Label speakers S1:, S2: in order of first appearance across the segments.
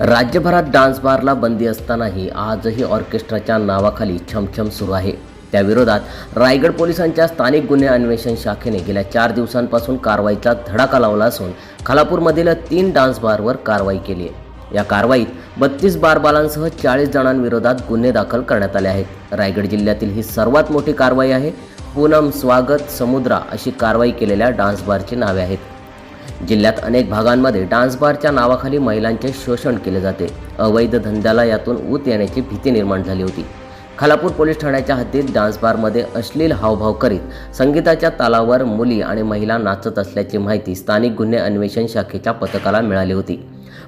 S1: राज्यभरात डान्स बारला बंदी असतानाही आजही ऑर्केस्ट्राच्या नावाखाली छमछम सुरू आहे. त्याविरोधात रायगड पोलिसांच्या स्थानिक गुन्हे अन्वेषण शाखेने गेल्या चार दिवसांपासून कारवाईचा धडाका लावला असून खालापूरमधील तीन डान्स बारवर कारवाई केली आहे. या कारवाईत बत्तीस बारबालांसह चाळीस जणांविरोधात गुन्हे दाखल करण्यात आले आहेत. रायगड जिल्ह्यातील ही सर्वात मोठी कारवाई आहे. पूनम स्वागत समुद्रा अशी कारवाई केलेल्या डान्स बारची नावे आहेत. जिल्ह्यात अनेक भागांमध्ये डान्स बारच्या नावाखाली महिलांचे शोषण केले जाते. अवैध धंद्याला यातून ऊत येण्याची भीती निर्माण झाली होती. खालापूर पोलीस ठाण्याच्या हद्दीत डान्स बारमध्ये अश्लील हावभाव करीत संगीताच्या तालावर मुली आणि महिला नाचत असल्याची माहिती स्थानिक गुन्हे अन्वेषण शाखेच्या पथकाला मिळाली होती.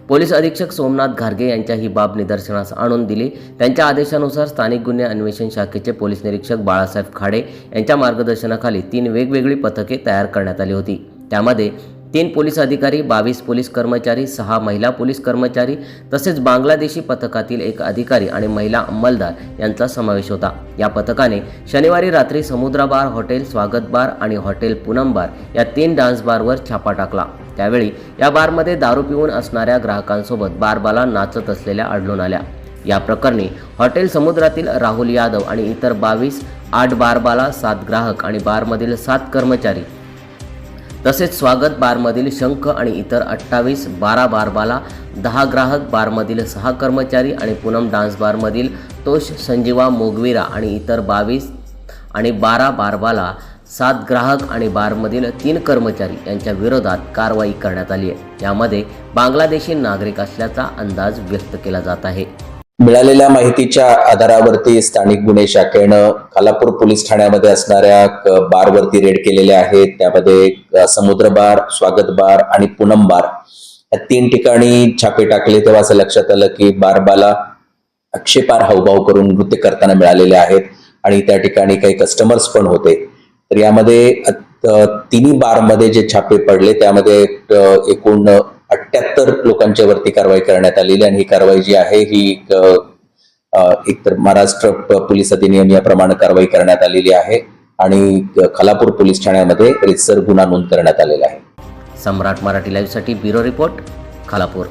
S1: पोलीस अधीक्षक सोमनाथ घारगे यांच्या ही बाब निदर्शनास आणून दिली. त्यांच्या आदेशानुसार स्थानिक गुन्हे अन्वेषण शाखेचे पोलीस निरीक्षक बाळासाहेब खाडे यांच्या मार्गदर्शनाखाली तीन वेगवेगळी पथके तयार करण्यात आली होती. त्यामध्ये तीन पोलीस अधिकारी बावीस पोलीस कर्मचारी सहा महिला पोलीस कर्मचारी तसेच बांगलादेशी पथकातील एक अधिकारी आणि महिला अंमलदार यांचा समावेश होता. या पथकाने शनिवारी रात्री समुद्राबार हॉटेल स्वागत बार आणि हॉटेल पूनम बार या तीन डान्स बारवर छापा टाकला. त्यावेळी या बारमध्ये दारू पिऊन असणाऱ्या ग्राहकांसोबत बारबाला नाचत असलेल्या आढळून आल्या. या प्रकरणी हॉटेल समुद्रातील राहुल यादव आणि इतर बावीस आठ बारबाला सात ग्राहक आणि बारमधील सात कर्मचारी तसेच स्वागत बारमधील शंख आणि इतर अठ्ठावीस बारा बारबाला दहा ग्राहक बारमधील सहा कर्मचारी आणि पूनम डान्स बारमधील तोष संजीवा मोगविरा आणि इतर बावीस आणि बारा बारबाला सात ग्राहक आणि बारमधील तीन कर्मचारी यांच्या विरोधात कारवाई करण्यात आली आहे. यामध्ये बांगलादेशी नागरिक असल्याचा अंदाज व्यक्त केला जात आहे.
S2: मिळालेल्या माहितीच्या आधारावरती स्थानिक गुन्हे शाखेनं खालापूर पोलीस ठाण्यामध्ये असणाऱ्या बारवरती रेड केलेले आहेत. त्यामध्ये समुद्र बार स्वागत बार आणि पूनम बार या तीन ठिकाणी छापे टाकले. तेव्हा असं लक्षात आलं की बारबाला आक्षेपार हावभाव करून नृत्य करताना मिळालेले आहेत आणि त्या ठिकाणी काही कस्टमर्स पण होते. तर यामध्ये तिन्ही बारमध्ये जे छापे पडले त्यामध्ये एकूण अठ्याहत्तर लोकांच्या वरती कारवाई करण्यात आलेली आणि ही कारवाई जी आहे ही एक, तर एकतर महाराष्ट्र पोलीस अधिनियम याप्रमाणे कारवाई करण्यात आलेली आहे. आणि खालापूर पोलीस ठाण्यामध्ये रितसर गुन्हा नोंद करण्यात आलेला आहे.
S1: सम्राट मराठी लाईव्हसाठी ब्युरो रिपोर्ट खालापूर.